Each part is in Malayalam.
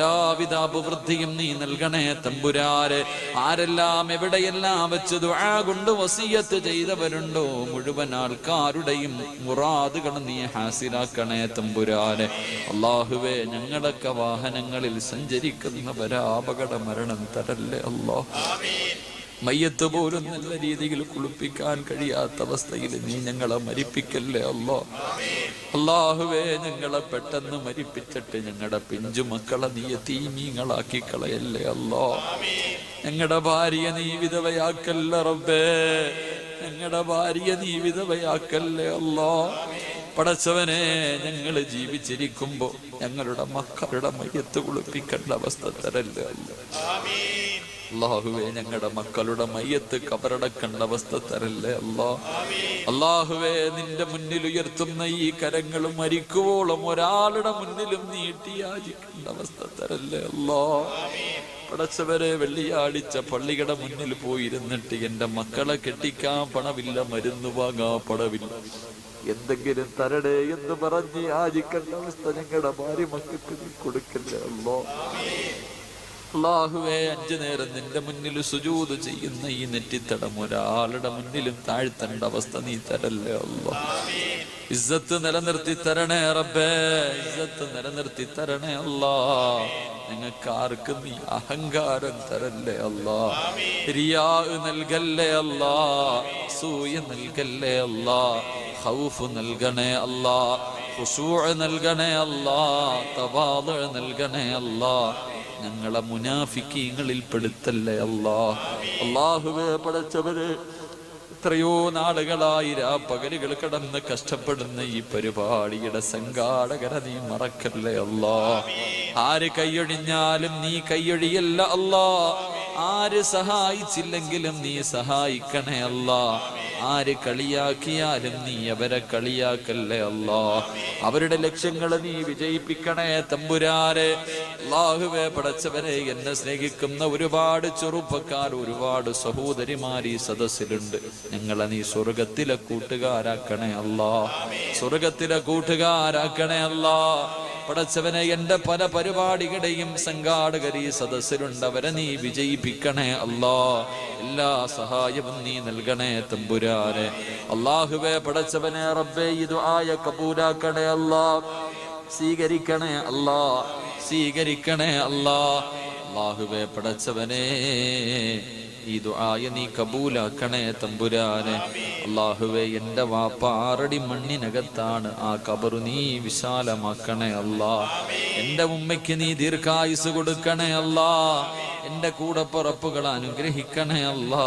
എല്ലാവിധ അഭിവൃദ്ധിയും നീ നൽകണേ തമ്പുരാരെ. ആരെല്ലാം എവിടെയെല്ലാം വെച്ച് ദുആ കൊണ്ട് വസീയത്ത് ചെയ്തവരുണ്ടോ മുഴുവൻ ആൾക്കാരുടെയും മുറാദുകൾ നീ ഹാസിലാക്കണേ തമ്പുരാരെ അള്ളാഹുവേ ഞങ്ങളൊക്കെ വാഹനങ്ങളിൽ സഞ്ചരിക്കുന്നവരാ അപകട മരണം തരല്ലേ അല്ലോ മയ്യത്ത് പോലും നല്ല രീതിയിൽ കുളിപ്പിക്കാൻ കഴിയാത്ത അവസ്ഥയിൽ നീ ഞങ്ങളെ മരിപ്പിക്കല്ലേ അല്ലോ അള്ളാഹുവേ ഞങ്ങളെ പെട്ടെന്ന് മരിപ്പിച്ചിട്ട് ഞങ്ങളുടെ പിഞ്ചു മക്കളെ നീ തീമീങ്ങളാക്കി കളയല്ലേ അല്ലോ ഞങ്ങളുടെ ഭാര്യ നീ വിധവയാക്കല്ല റബ്ബേ. ഞങ്ങളുടെ ഭാര്യ നീ വിധവയാക്കല്ലേ അല്ലോ പടച്ചവനെ ഞങ്ങൾ ജീവിച്ചിരിക്കുമ്പോ ഞങ്ങളുടെ മക്കളുടെ മയ്യത്ത് കുളിപ്പിക്കേണ്ട അവസ്ഥ തരല്ലേ അല്ലോ. അള്ളാഹുവെ ഞങ്ങളുടെ മക്കളുടെ മയ്യത്ത് കബറടക്കേണ്ട അവസ്ഥ തരല്ലേ അല്ലാ? അള്ളാഹുവെ നിന്റെ മുന്നിൽ ഉയർത്തുന്ന ഈ കരങ്ങൾ മരിക്കുവോളം ഒരാളുടെ മുന്നിലും നീട്ടി യാചിക്കേണ്ട അവസ്ഥ തരല്ലേ അല്ലാ? പടച്ചവരെ വെള്ളിയാഴ്ച പള്ളിയുടെ മുന്നിൽ പോയിരുന്നിട്ട് എന്റെ മക്കളെ കെട്ടിക്കാൻ പണമില്ല മരുന്ന് വാങ്ങാ പണമില്ല. എന്തെങ്കിലും തരടേ എന്ന് പറഞ്ഞ് യാചിക്കേണ്ട അവസ്ഥ ഞങ്ങളുടെ ഭാര്യ മക്കൾക്ക് കൊടുക്കല്ലേ അല്ലോ? അള്ളാഹുവേ അഞ്ചു നേരം നിന്റെ മുന്നിൽ സുജൂത് ചെയ്യുന്ന ഈ നെറ്റിത്തടം ഒരാളുടെ മുന്നിലും താഴ്ത്തേണ്ട അവസ്ഥ നീ തരല്ലേ അല്ലോ ഇസ്സത്ത് നിലനിർത്തി തരണേ റബ്ബേ ഇസ്സത്ത് നിലനിർത്തി തരണേ അല്ലാ നിങ്ങൾക്ക് ആർക്കും നീ അഹങ്കാരം തരല്ലേ അല്ലാ റിയാ നൽകല്ലേ അല്ലാ സൂയ നൽകല്ലേ അല്ലാ ഖൗഫ് നൽകണേ അല്ലാ ഖുശൂഅ് നൽകണേ അല്ലാ തവാദ് നൽകണേ അല്ലാ ഞങ്ങളെ മുനാഫിക്കീങ്ങളിൽ പെടുത്തല്ലേ അല്ലാ? അള്ളാഹുവേ പടച്ചവര് എത്രയോ നാളുകളായി രാ പകലുകൾ കടന്ന് കഷ്ടപ്പെടുന്ന ഈ പരിപാടിയുടെ സംഘാടകര നീ മറക്കല്ലേ അല്ലാ? ആര് കൈയൊഴിഞ്ഞാലും നീ കൈയൊഴിയല്ല അല്ലാ? ആര് സഹായിച്ചില്ലെങ്കിലും നീ സഹായിക്കണേ അല്ല. ആര് കളിയാക്കിയാലും നീ അവരെ കളിയാക്കല്ലേ അല്ല. അവരുടെ ലക്ഷ്യങ്ങൾ നീ വിജയിപ്പിക്കണേ തമ്പുരാരെ അള്ളാഹുവെ പടച്ചവരെ എന്നെ സ്നേഹിക്കുന്ന ഒരുപാട് ചെറുപ്പക്കാർ ഒരുപാട് സഹോദരിമാർ ഈ സദസ്സിലുണ്ട്. ഞങ്ങളെ നീ സ്വർഗത്തിലെ കൂട്ടുകാരാക്കണേ അല്ല. സ്വർഗത്തിലെ കൂട്ടുകാരാക്കണേ അല്ലാ. പടച്ചവനെ എന്റെ പല പരിപാടികളുടെയും സംഘാടകർ ഈ സദസ്സിലുണ്ട്. അവരെ നീ വിജയിപ്പിക്കണേ അല്ലാ. എല്ലാ സഹായവും നീ നൽകണേ തമ്പുരാനെ. അള്ളാഹുവെ പടച്ചവനെ റബ്ബേ ഇത് ആയ കപൂരാക്കണേ അല്ലാ. സ്വീകരിക്കണേ അല്ലാ. സ്വീകരിക്കണേ അല്ലാ. അള്ളാഹുവെ പടച്ചവനെ ഈ ദുആയ നീ കബൂലാക്കണേ തമ്പുരാനെ. അള്ളാഹുവെ എന്റെ വാപ്പ ആറടി മണ്ണിനകത്താണ് ആ കബറു നീ വിശാലമാക്കണേ അല്ലാ. എന്റെ ഉമ്മയ്ക്ക് നീ ദീർഘായുസ് കൊടുക്കണേ അല്ലാ. എന്റെ കൂടപ്പുറപ്പുകൾ അനുഗ്രഹിക്കണേ അല്ലാ.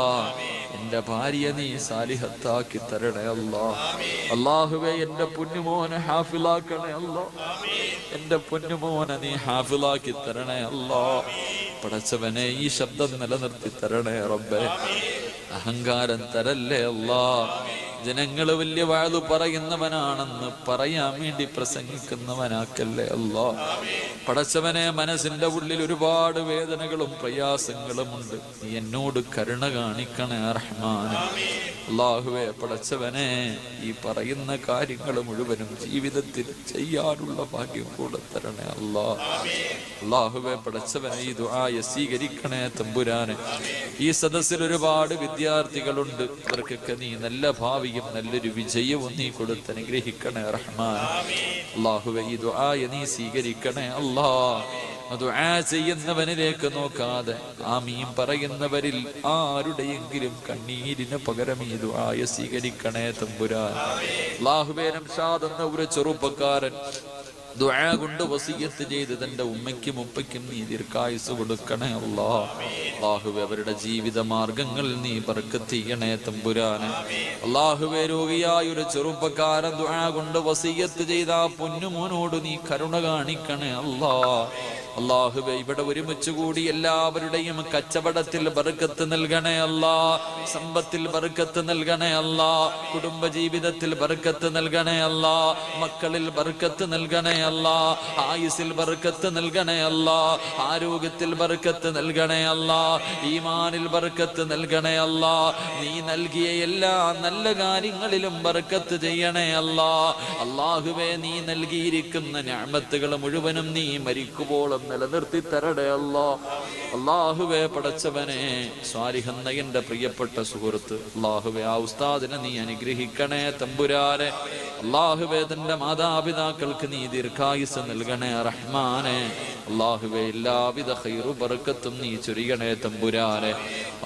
എന്റെ ഭാര്യ നീ സാലിഹത്താക്കി തരണേ അല്ലോ. അള്ളാഹുവെ എന്റെ പൊന്നുമോനെ ഹാഫിലാക്കണേ അല്ലോ. എന്റെ പൊന്നുമോനെ നീ ഹാഫിലാക്കി തരണേ അല്ലോ. പടച്ചവനെ ഈ ശബ്ദം നിലനിർത്തി തരണേ റബ്ബെ. അഹങ്കാരം തരല്ലേ അല്ലാ. ജനങ്ങൾ വലിയ വാഴു പറയുന്നവനാണെന്ന് പറയാൻ വേണ്ടി പ്രസംഗിക്കുന്നവനാക്കല്ലേ അല്ലോ? പടച്ചവനെ മനസ്സിന്റെ ഉള്ളിൽ ഒരുപാട് വേദനകളും പ്രയാസങ്ങളും ഉണ്ട് എന്നോട് കരുണ കാണിക്കണേ റഹ്മാൻ അള്ളാഹുവെ പടച്ചവനെ ഈ പറയുന്ന കാര്യങ്ങൾ മുഴുവനും ജീവിതത്തിൽ ചെയ്യാനുള്ള ഭാഗ്യം കൂടെ തരണേ അല്ലാ അള്ളാഹുവെ പടച്ചവനെ ഈ ദുആയ സ്വീകരിക്കണേ തമ്പുരാനെ. ഈ സദസ്സിൽ ഒരുപാട് വിദ്യാർത്ഥികളുണ്ട്. അവർക്കൊക്കെ നീ നല്ല ഭാവിയും നല്ലൊരു വിജയവും നീ കൊടുത്ത് അനുഗ്രഹിക്കണേ റഹ്മാൻ. അള്ളാഹുവെ ഈ ദുആയ നീ സ്വീകരിക്കണേ അല്ലാ ദുആ ചെയ്യുന്നവനിലേക്ക് നോക്കാതെ ആമീൻ പറയുന്നവരിൽ ആരുടെയെങ്കിലും കണ്ണീരിന് പകരം ഈ ദുആയ സ്വീകരിക്കണേ തമ്പുരാൻ. അള്ളാഹുവേ നംഷാദ് എന്ന ഒരു ചെറുപ്പക്കാരൻ ദുആ കൊണ്ട് വസീയത്ത് ചെയ്ത് തന്റെ ഉമ്മയ്ക്കും ഉപ്പയ്ക്കും നീ ദീർഘായുസ് കൊടുക്കണേ അല്ലാ. അള്ളാഹുവെ അവരുടെ ജീവിത മാർഗങ്ങൾ നീ ബർക്കത്ത് ചെയ്യണേ തമ്പുരാനെ. അള്ളാഹുവെ രോഗിയായ ഒരു ചെറുപ്പക്കാരൻ ദുആ കൊണ്ട് വസീയത്ത് ചെയ്ത ആ പൊന്നുമോനോട് നീ കരുണ കാണിക്കണേ അല്ലാ. അള്ളാഹുവെ ഇവിടെ ഒരുമിച്ച് കൂടി എല്ലാവരുടെയും കച്ചവടത്തിൽ ബർക്കത്ത് നൽകണേ അല്ല. സമ്പത്തിൽ ബർക്കത്ത് നൽകണേ അല്ല. കുടുംബ ജീവിതത്തിൽ ബർക്കത്ത് നൽകണേ അല്ല. മക്കളിൽ ബർക്കത്ത് നൽകണേ അല്ല. ആയുസിൽ ബർക്കത്ത് നൽകണേ അല്ല. ആരോഗ്യത്തിൽ ബർക്കത്ത് നൽകണേ അല്ല. ഈമാനിൽ ബർക്കത്ത് നൽകണേ അല്ല. നീ നൽകിയ എല്ലാ നല്ല കാര്യങ്ങളിലും ബർക്കത്ത് ചെയ്യണേ അല്ല. അള്ളാഹുവെ നീ നൽകിയിരിക്കുന്ന ഞാമത്തുകൾ മുഴുവനും നീ മരിക്കുവോളം നിലനിർത്തി തരടേ അല്ലോ. അള്ളാഹുവേ പടച്ചവനെ സ്വാരിഹന്ന എന്റെ പ്രിയപ്പെട്ട സുഹൃത്ത് അള്ളാഹുവെ ആ ഉസ്താദിനെ നീ അനുഗ്രഹിക്കണേ തമ്പുരാനെ. അള്ളാഹുവേ തന്റെ മാതാപിതാക്കൾക്ക് നീ ദീർഘായുസ് നൽകണേ റഹ്മാനെ. അള്ളാഹുവെ എല്ലാവിധ ഹൈറു ബർക്കത്തും നീ ചൊരിയണേ തമ്പുരാനെ.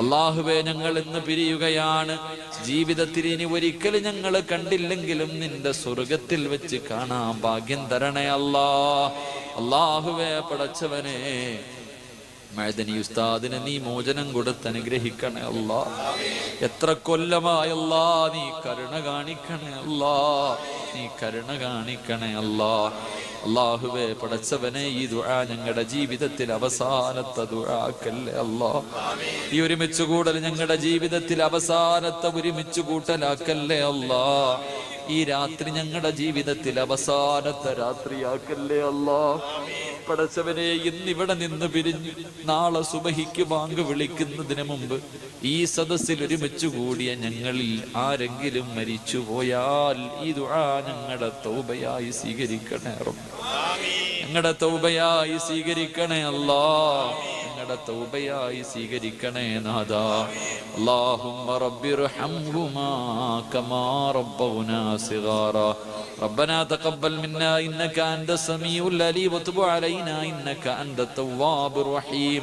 അള്ളാഹുവെ ഞങ്ങൾ ഇന്ന് പിരിയുകയാണ്. ജീവിതത്തിൽ ഇനി ഒരിക്കലും ഞങ്ങൾ കണ്ടില്ലെങ്കിലും നിന്റെ സ്വർഗത്തിൽ വെച്ച് കാണാൻ ഭാഗ്യം തരണേ അല്ലാ. അള്ളാഹുവെ പടച്ചവനെ മഴദനി ഉസ്താദിന് നീ മോചനം കൊടുത്ത് അനുഗ്രഹിക്കണേ അല്ലാ. എത്ര കൊല്ലമായല്ലാ നീ കരുണ കാണിക്കണേ അല്ലാ. നീ കരുണ കാണിക്കണേ അല്ലാ. അള്ളാഹുവെ പടച്ചവനെ ഈ ദുആ ഞങ്ങളുടെ ജീവിതത്തിൽ അവസാനത്തെ ദുആക്കല്ലേ അല്ലാ ഈ ഒരുമിച്ച് കൂടൽ ഞങ്ങളുടെ ജീവിതത്തിൽ അവസാനത്തെ ഒരുമിച്ച് കൂട്ടലാക്കല്ലേ അല്ലാ ഈ രാത്രി ഞങ്ങളുടെ ജീവിതത്തിൽ അവസാനത്തെ രാത്രിയാക്കല്ലേ അല്ലാ പടച്ചവനെ ഇന്നിവിടെ നിന്ന് പിരിഞ്ഞു നാളെ സുബഹിക്ക് ബാങ്ക് വിളിക്കുന്നതിന് മുമ്പ് ഈ സദസ്സിൽ ഒരുമിച്ച് കൂടിയ ഞങ്ങളിൽ ആരെങ്കിലും മരിച്ചു പോയാൽ ഈ ദുആ ഞങ്ങളുടെ തൗബയായി സ്വീകരിക്കണേ. ഞങ്ങളുടെ തൗബയായി സ്വീകരിക്കണേ അല്ലാ ഞങ്ങളുടെ തൗബയായി സ്വീകരിക്കണേ നാഥ اللهم رب ارحمهما كما ربونا صغارا ربنا تقبل منا انك انت السميع العليم وتب علينا انك انت التواب الرحيم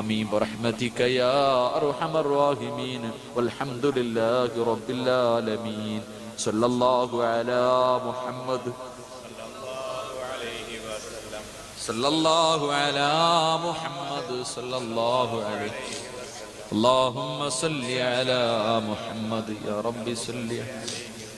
امين برحمتك يا ارحم الراحمين والحمد لله رب العالمين صلى الله على محمد صلى الله على محمد صلى الله عليه اللهم صل على محمد يا رب صل